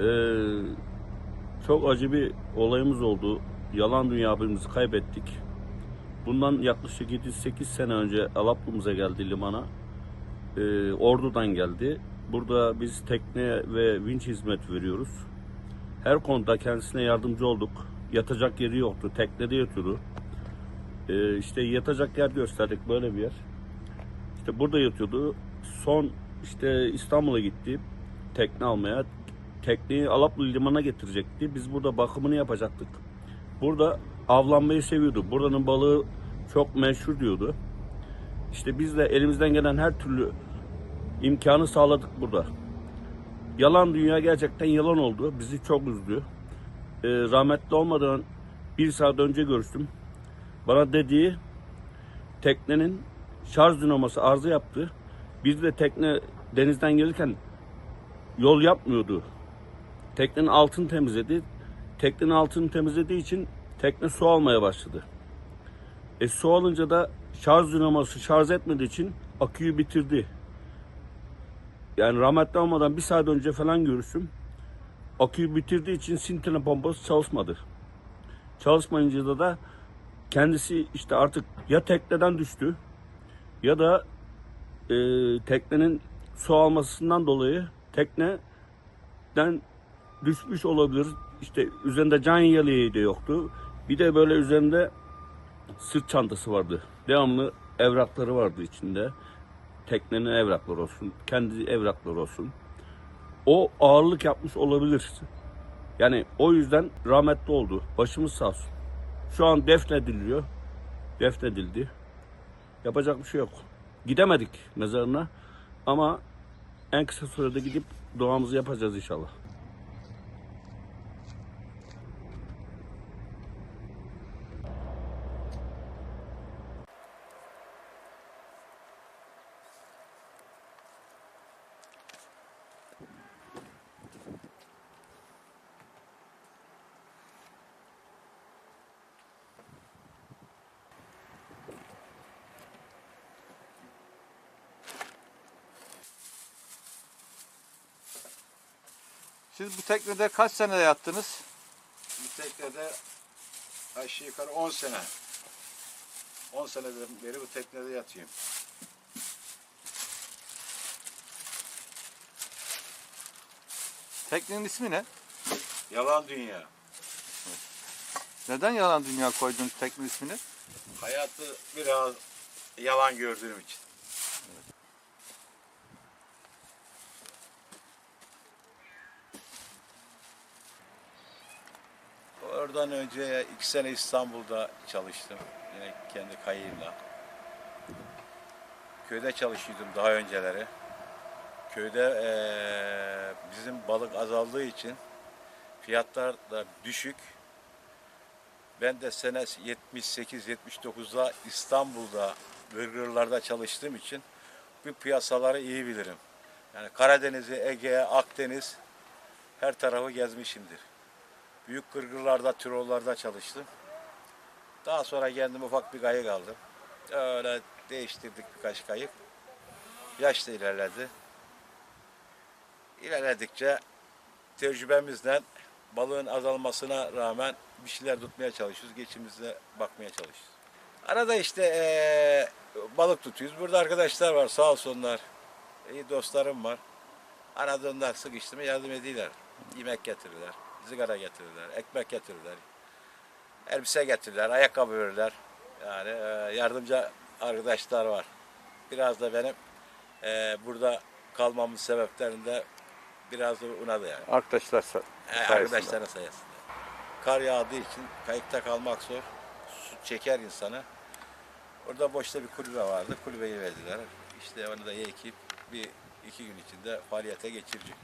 Ee, çok acı bir olayımız oldu. Yalan dünya abimizi kaybettik. Bundan yaklaşık 7-8 sene önce Alaplı'mıza geldi limana. Ee, Ordu'dan geldi. Burada biz tekne ve vinç hizmet veriyoruz. Her konuda kendisine yardımcı olduk. Yatacak yeri yoktu. Teknede yatıyordu. Ee, işte yatacak yer gösterdik böyle bir yer. İşte burada yatıyordu. Son işte İstanbul'a gitti tekne almaya. Tekneyi Alaplı limana getirecekti. Biz burada bakımını yapacaktık. Burada avlanmayı seviyordu. Buranın balığı çok meşhur diyordu. İşte biz de elimizden gelen her türlü imkanı sağladık burada. Yalan dünya gerçekten yalan oldu. Bizi çok üzdü. Ee, rahmetli olmadan bir saat önce görüştüm. Bana dediği teknenin şarj dinaması arıza yaptı. Bir de tekne denizden gelirken yol yapmıyordu. Teknenin altını temizledi. Teknenin altını temizlediği için tekne su almaya başladı. E su alınca da şarj dinaması şarj etmediği için aküyü bitirdi. Yani rahmetli olmadan bir saat önce falan görüştüm. Aküyü bitirdiği için sintine pompası çalışmadı. Çalışmayınca da da kendisi işte artık ya tekneden düştü ya da e, teknenin su almasından dolayı tekneden düşmüş olabilir. İşte üzerinde can yeleği de yoktu. Bir de böyle üzerinde sırt çantası vardı. Devamlı evrakları vardı içinde. Teknenin evrakları olsun, kendi evrakları olsun. O ağırlık yapmış olabilir. Yani o yüzden rahmetli oldu. Başımız sağ olsun. Şu an defnediliyor. Defnedildi. Yapacak bir şey yok. Gidemedik mezarına ama en kısa sürede gidip duamızı yapacağız inşallah. Siz bu teknede kaç sene yattınız? Bu teknede aşağı yukarı 10 sene. 10 seneden beri bu teknede yatıyorum. Teknenin ismi ne? Yalan dünya. Neden yalan dünya koydun tekne ismini? Hayatı biraz yalan gördüğüm için. Oradan önce iki sene İstanbul'da çalıştım. Yine kendi kayığımla. Köyde çalışıyordum daha önceleri. Köyde eee, bizim balık azaldığı için fiyatlar da düşük. Ben de sene 78-79'da İstanbul'da gırgırlarda çalıştığım için bu piyasaları iyi bilirim. Yani Karadeniz'i, Ege, Akdeniz her tarafı gezmişimdir. Büyük gırgırlarda, türollarda çalıştım. Daha sonra kendim ufak bir kayık aldım. Öyle değiştirdik birkaç kayık. Yaş da ilerledi. İlerledikçe tecrübemizden balığın azalmasına rağmen bir şeyler tutmaya çalışıyoruz. Geçimimize bakmaya çalışıyoruz. Arada işte eee, balık tutuyoruz. Burada arkadaşlar var sağ olsunlar. İyi dostlarım var. Aradığında sıkıştı mı yardım ediyorlar. Yemek getirirler, sigara getirirler, ekmek getirirler. Elbise getirirler, ayakkabı verirler. Yani eee, yardımcı arkadaşlar var. Biraz da benim eee, burada kalmamın sebeplerinde biraz da ona da yani. Arkadaşlar sa- He, sayesinde. arkadaşların sayesinde. Kar yağdığı için kayıkta kalmak zor. Su çeker insanı. Orada boşta bir kulübe vardı. Kulübeyi verdiler. İşte onu da ekip bir iki gün içinde faaliyete geçirecek.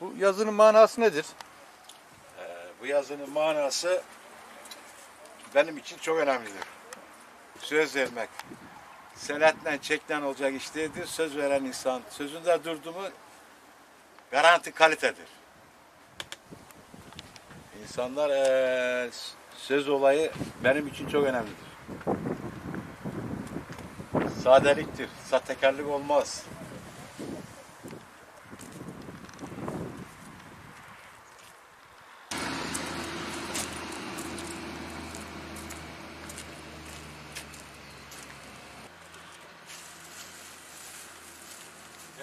Bu yazının manası nedir? Ee, bu yazının manası benim için çok önemlidir. Söz vermek. Senetle çekten olacak iş değildir. Söz veren insan sözünde durdu mu garanti kalitedir. İnsanlar eee, söz olayı benim için çok önemlidir. Sadeliktir. Sahtekarlık olmaz.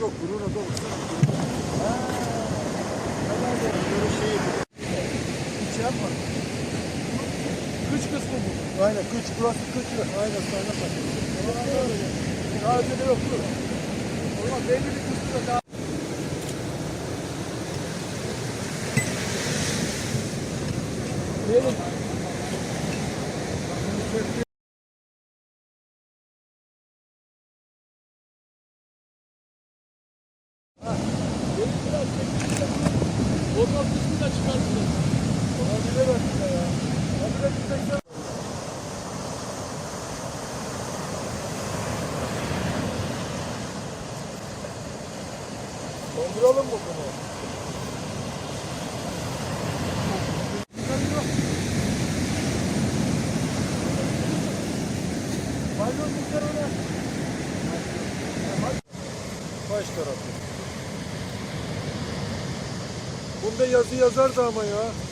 yok bunun adı olsun. Böyle şey hiç yapma. Kıç kısmı bu. Aynen kıç burası kıç. Aynen sana bak. Daha önce de yoktu. Ama belli bir kısmı da daha Benim. Motor kısmı da çıkartılır. Olabilir aslında ya. Olabilir bir Donduralım mı bunu? Ona. Baş tarafı. Bunda yazı yazardı ama ya.